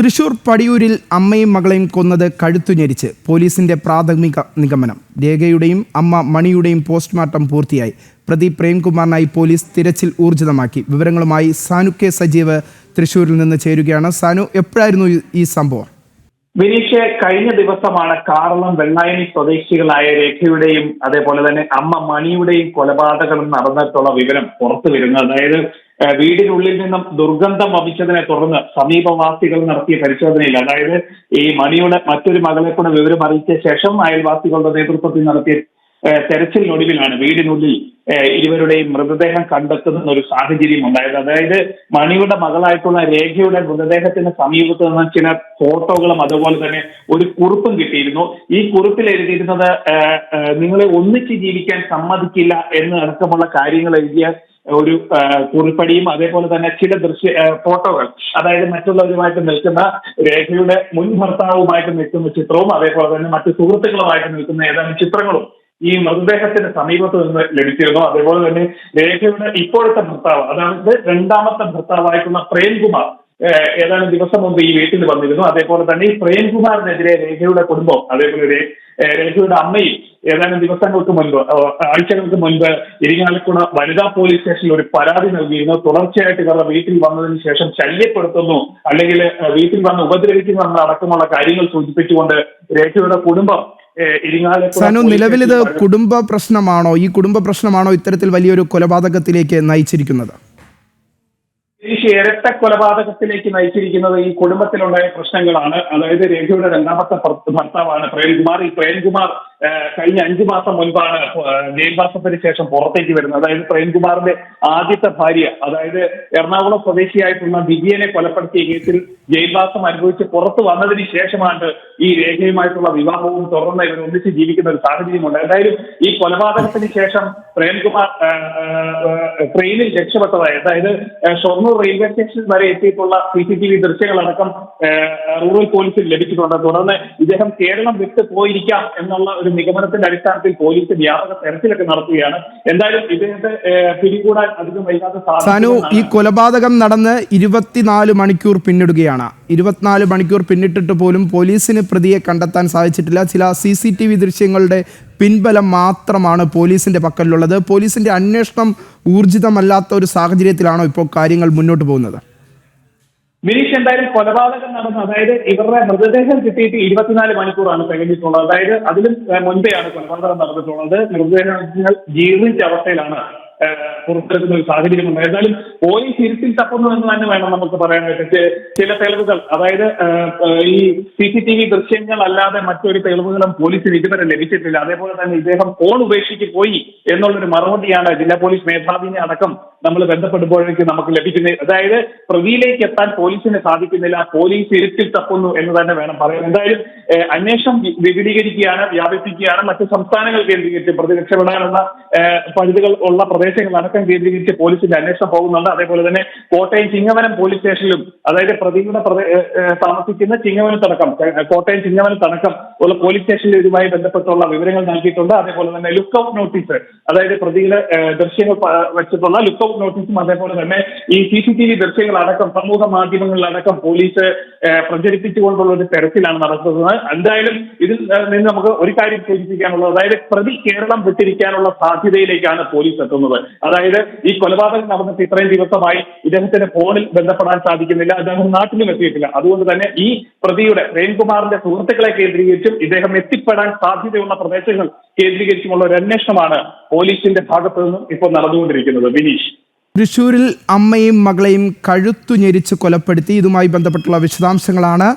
തൃശൂർ പടിയൂരിൽ അമ്മയും മകളെയും കൊന്നത് കഴുത്തു ഞെരിച്ച് പോലീസിന്റെ പ്രാഥമിക നിഗമനം. രേഖയുടെയും അമ്മ മണിയുടെയും പോസ്റ്റ്മോർട്ടം പൂർത്തിയായി. പ്രതി പ്രേംകുമാറിനായി പോലീസ് തിരച്ചിൽ ഊർജിതമാക്കി. വിവരങ്ങളുമായി സാനു കെ സജീവ് തൃശൂരിൽ നിന്ന് ചേരുകയാണ്. സാനു എപ്പോഴായിരുന്നു ഈ- സംഭവം? വിനീഷ് കഴിഞ്ഞ ദിവസമാണ് കാറളം വെള്ളായണി സ്വദേശികളായ രേഖയുടെയും അതേപോലെ തന്നെ അമ്മ മണിയുടെയും കൊലപാതകം നടന്നിട്ടുള്ള വിവരം പുറത്തു വരുന്നത് അതായത് വീടിനുള്ളിൽ നിന്നും ദുർഗന്ധം വമിച്ചതിനെ തുടർന്ന് സമീപവാസികൾ നടത്തിയ പരിശോധനയിൽ അതായത് ഈ മണിയുടെ മറ്റൊരു മകളെ കൂടെ വിവരം അറിയിച്ച ശേഷം അയൽവാസികളുടെ നേതൃത്വത്തിൽ നടത്തിയ തെരച്ചിലിനൊടുവിലാണ് വീടിനുള്ളിൽ ഇരുവരുടെയും മൃതദേഹം കണ്ടെത്തുന്ന ഒരു സാഹചര്യം ഉണ്ടായത്. അതായത് മണിയുടെ മകളായിട്ടുള്ള രേഖയുടെ മൃതദേഹത്തിന് സമീപത്ത് നിന്ന് ചില ഫോട്ടോകളും അതുപോലെ തന്നെ ഒരു കുറിപ്പും കിട്ടിയിരുന്നു. ഈ കുറിപ്പിൽ എഴുതിയിരുന്നത് നിങ്ങളെ ഒന്നിച്ച് ജീവിക്കാൻ സമ്മതിക്കില്ല എന്ന് അടക്കമുള്ള കാര്യങ്ങൾ എഴുതിയ ഒരു കുറിപ്പടിയും അതേപോലെ തന്നെ ചില ദൃശ്യ ഫോട്ടോകൾ അതായത് മറ്റുള്ളവരുമായിട്ട് നിൽക്കുന്ന രേഖയുടെ മുൻ ഭർത്താവുമായിട്ട് നിൽക്കുന്ന ചിത്രവും അതേപോലെ തന്നെ മറ്റു സുഹൃത്തുക്കളുമായിട്ട് നിൽക്കുന്ന ഏതാനും ചിത്രങ്ങളും ഈ മൃതദേഹത്തിന് സമീപത്ത് നിന്ന് ലഭിച്ചിരുന്നു. അതേപോലെ തന്നെ രേഖയുടെ ഇപ്പോഴത്തെ ഭർത്താവ് അതായത് രണ്ടാമത്തെ ഭർത്താവായിട്ടുള്ള പ്രേംകുമാർ ഏതാനും ദിവസം മുമ്പ് ഈ വീട്ടിൽ വന്നിരുന്നു. അതേപോലെ തന്നെ ഈ പ്രേംകുമാറിനെതിരെ രേഖയുടെ കുടുംബം അതേപോലെ രേഖയുടെ അമ്മയും ഏതാനും ദിവസങ്ങൾക്ക് മുൻപ് ആഴ്ചകൾക്ക് മുൻപ് ഇരിങ്ങാലക്കുണ വനിതാ പോലീസ് സ്റ്റേഷനിൽ ഒരു പരാതി നൽകിയിരുന്നു. തുടർച്ചയായിട്ട് ഇവരുടെ വീട്ടിൽ വന്നതിന് ശേഷം ശല്യപ്പെടുത്തുന്നു അല്ലെങ്കിൽ വീട്ടിൽ വന്ന് ഉപദ്രവിക്കുന്നു എന്ന അടക്കമുള്ള കാര്യങ്ങൾ സൂചിപ്പിച്ചുകൊണ്ട് രേഖയുടെ കുടുംബം സനു നിലവിൽ ഇത് കുടുംബ പ്രശ്നമാണോ? ഈ കുടുംബ പ്രശ്നമാണോ ഇത്തരത്തിൽ വലിയൊരു കൊലപാതകത്തിലേക്ക് നയിച്ചിരിക്കുന്നത്? ഈ ഇരട്ട കൊലപാതകത്തിലേക്ക് നയിച്ചിരിക്കുന്നത് ഈ കുടുംബത്തിലുണ്ടായ പ്രശ്നങ്ങളാണ്. അതായത് രേഖയുടെ രണ്ടാമത്തെ ഭർത്ത- ഭർത്താവാണ് പ്രേംകുമാർ. ഈ പ്രേംകുമാർ കഴിഞ്ഞ അഞ്ചു മാസം മുൻപാണ് ജയിൽവാസത്തിന് ശേഷം പുറത്തേക്ക് വരുന്നത്. അതായത് പ്രേംകുമാറിന്റെ ആദ്യത്തെ ഭാര്യ അതായത് എറണാകുളം സ്വദേശിയായിട്ടുള്ള ദിവ്യനെ കൊലപ്പെടുത്തിയ കേസിൽ ജയിൽവാസം അനുഭവിച്ച് പുറത്തു വന്നതിന് ശേഷമാണ് ഈ രേഖയുമായിട്ടുള്ള വിവാഹവും തുടർന്ന് ഇവർ ഒന്നിച്ച് ജീവിക്കുന്ന ഒരു സാഹചര്യമുണ്ട് എന്തായാലും ഈ കൊലപാതകത്തിന് ശേഷം പ്രേംകുമാർ ട്രെയിനിൽ രക്ഷപ്പെട്ടതായി അതായത് ഷൊർണൂർ റെയിൽവേ സ്റ്റേഷൻ വരെ എത്തിയിട്ടുള്ള സി സി ടി വി ദൃശ്യങ്ങളടക്കം റൂറൽ പോലീസിൽ ലഭിച്ചിട്ടുണ്ട്. തുടർന്ന് ഇദ്ദേഹം കേരളം വിട്ടു പോയിരിക്കാം എന്നുള്ള ഒരു നിഗമനത്തിന്റെ അടിസ്ഥാനത്തിൽ പോലീസ് വ്യാപക തെരച്ചിലൊക്കെ നടത്തുകയാണ്. എന്തായാലും ഇദ്ദേഹത്തെ പിടികൂടാൻ അധികം വൈകാതെ സാനു ഈ കൊലപാതകം നടന്ന് ഇരുപത്തിനാല് മണിക്കൂർ പിന്നിടുകയാണ്. ഇരുപത്തിനാല് മണിക്കൂർ പിന്നിട്ടിട്ട് പോലും പോലീസിന് പ്രതിയെ കണ്ടെത്താൻ സാധിച്ചിട്ടില്ല. ചില സി സി ടി വി ദൃശ്യങ്ങളുടെ പിൻബലം മാത്രമാണ് പോലീസിന്റെ പക്കലുള്ളത് പോലീസിന്റെ അന്വേഷണം ഊർജിതമല്ലാത്ത ഒരു സാഹചര്യത്തിലാണോ ഇപ്പോൾ കാര്യങ്ങൾ മുന്നോട്ട് പോകുന്നത്? മിനീഷ് എന്തായാലും കൊലപാതകം നടന്ന അതായത് ഇവരുടെ മൃതദേഹം കിട്ടിയിട്ട് ഇരുപത്തിനാല് മണിക്കൂറാണ് തികഞ്ഞിട്ടുള്ളത് അതായത് അതിലും മുൻപേയാണ് കൊലപാതകം നടന്നിട്ടുള്ളത്. മൃതദേഹങ്ങൾ ജീർണിച്ച അവസ്ഥയിലാണ്. പുറത്തെടുക്കുന്ന ഒരു സാഹചര്യമുണ്ട്. ഏതായാലും പോലീസ് ഇരുട്ടിൽ തപ്പുന്നു എന്ന് തന്നെ വേണം നമുക്ക് പറയാനായിട്ട്. ചില തെളിവുകൾ അതായത് ഈ സി സി ടി വി ദൃശ്യങ്ങൾ അല്ലാതെ മറ്റൊരു തെളിവുകളും പോലീസിന് ഇതുവരെ ലഭിച്ചിട്ടില്ല. അതേപോലെ തന്നെ ഇദ്ദേഹം ഫോൺ ഉപേക്ഷിച്ച് പോയി എന്നുള്ളൊരു മറുപടിയാണ് ജില്ലാ പോലീസ് മേധാവിനെ അടക്കം നമ്മൾ ബന്ധപ്പെടുമ്പോഴേക്ക് നമുക്ക് ലഭിക്കുന്നത്. അതായത് പ്രതിയിലേക്ക് എത്താൻ പോലീസിന് സാധിക്കുന്നില്ല. പോലീസ് ഇരുട്ടിൽ തപ്പുന്നു എന്ന് തന്നെ വേണം പറയാൻ. എന്തായാലും അന്വേഷണം വിപുലീകരിക്കുകയാണ് വ്യാപിപ്പിക്കുകയാണ്. മറ്റ് സംസ്ഥാനങ്ങൾ കേന്ദ്രീകരിച്ച് പ്രതി രക്ഷപ്പെടാനുള്ള പഴുതുകൾ ഉള്ള പ്രദേശങ്ങൾ അടക്കം കേന്ദ്രീകരിച്ച് പോലീസിന്റെ അന്വേഷണം പോകുന്നുണ്ട്. അതേപോലെ തന്നെ കോട്ടയം ചിങ്ങവനം പോലീസ് സ്റ്റേഷനിലും അതായത് പ്രതിയുടെ താമസിക്കുന്ന ചിങ്ങവനത്തടക്കം കോട്ടയം ചിങ്ങവനത്തടക്കം ഉള്ള പോലീസ് സ്റ്റേഷനിൽ ഇതുമായി ബന്ധപ്പെട്ടുള്ള വിവരങ്ങൾ നൽകിയിട്ടുണ്ട്. അതേപോലെ തന്നെ ലുക്ക് ഔട്ട് നോട്ടീസ് അതായത് പ്രതിയുടെ ദൃശ്യങ്ങൾ വെച്ചിട്ടുള്ള ലുക്ക് ഔട്ട് നോട്ടീസും അതേപോലെ തന്നെ ഈ സി സി ടി വി ദൃശ്യങ്ങളടക്കം സമൂഹ മാധ്യമങ്ങളിലടക്കം പോലീസ് പ്രചരിപ്പിച്ചുകൊണ്ടുള്ള ഒരു തെരച്ചിലാണ് നടത്തുന്നത് എന്തായാലും ഇതിൽ നിന്ന് നമുക്ക് ഒരു കാര്യം സൂചിപ്പിക്കാനുള്ളത് അതായത് പ്രതി കേരളം വിട്ടിരിക്കാനുള്ള സാധ്യതയിലേക്കാണ് പോലീസ് എത്തുന്നത്. അതായത് ഈ കൊലപാതകം നടന്നിട്ട് ഇത്രയും ദിവസമായി ഇദ്ദേഹത്തിന് ഫോണിൽ ബന്ധപ്പെടാൻ സാധിക്കുന്നില്ല അദ്ദേഹം നാട്ടിലും എത്തിയിട്ടില്ല. അതുകൊണ്ട് തന്നെ ഈ പ്രതിയുടെ പ്രേംകുമാറിന്റെ സുഹൃത്തുക്കളെ കേന്ദ്രീകരിച്ചും ഇദ്ദേഹം എത്തിപ്പെടാൻ സാധ്യതയുള്ള പ്രദേശങ്ങൾ കേന്ദ്രീകരിച്ചുമുള്ള ഒരു അന്വേഷണമാണ് പോലീസിന്റെ ഭാഗത്തു നിന്നും ഇപ്പോൾ നടന്നുകൊണ്ടിരിക്കുന്നത്. വിനീഷ്. തൃശൂരിൽ അമ്മയും മകളെയും കഴുത്തു ഞെരിച്ച് കൊലപ്പെടുത്തി. ഇതുമായി ബന്ധപ്പെട്ടുള്ള വിശദാംശങ്ങളാണ്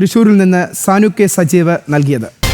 തൃശൂരിൽ നിന്ന് സാനു കെ സജീവ് നൽകിയത്.